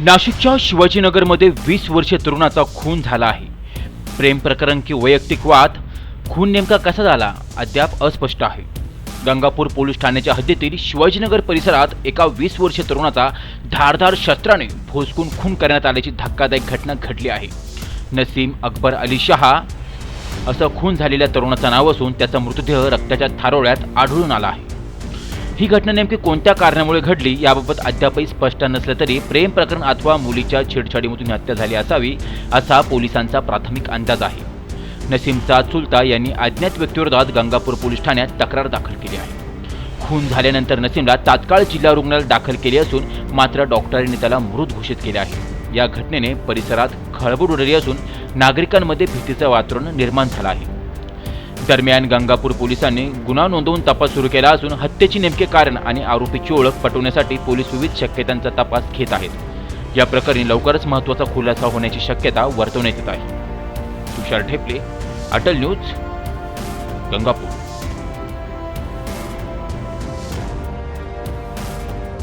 नाशिकच्या शिवाजीनगरमध्ये वीस वर्षीय तरुणाचा खून झाला आहे. प्रेम प्रकरण की वैयक्तिक वाद? खून नेमका कसा झाला? अद्याप अस्पष्ट आहे. गंगापूर पोलीस ठाण्याच्या हद्दीतील शिवाजीनगर परिसरात एका वीस वर्षीय तरुणाचा धारधार शस्त्राने भोसकून खून करण्यात आल्याची धक्कादायक घटना घडली आहे. नसीम अकबर अली शहा असं खून झालेल्या तरुणाचं नाव असून त्याचा मृतदेह रक्ताच्या थारोळ्यात आढळून आला आहे. ही घटना नेमकी कोणत्या कारणामुळे घडली याबाबत अद्यापही स्पष्ट नसलं तरी प्रेम प्रकरण अथवा मुलीच्या छेडछाडीमधून हत्या झाली असावी असा पोलिसांचा प्राथमिक अंदाज आहे. नसीमचा चुलता यांनी अज्ञात व्यक्तीविरोधात गंगापूर पोलीस ठाण्यात तक्रार दाखल केली आहे. खून झाल्यानंतर नसीमला तात्काळ जिल्हा रुग्णालयात दाखल केले असून मात्र डॉक्टरांनी त्याला मृत घोषित केले आहे. या घटनेने परिसरात खळबळ उडाली असून नागरिकांमध्ये भीतीचं वातावरण निर्माण झालं आहे. दरम्यान गंगापूर पोलिसांनी गुन्हा नोंदवून तपास सुरू केला असून हत्येची नेमके कारण आणि आरोपीची ओळख पटवण्यासाठी पोलीस विविध शक्यतांचा तपास घेत आहेत. या प्रकरणी लवकरच महत्त्वाचा खुलासा होण्याची शक्यता वर्तवण्यात येत आहे. तुषार ठेपले अटल न्यूज गंगापूर.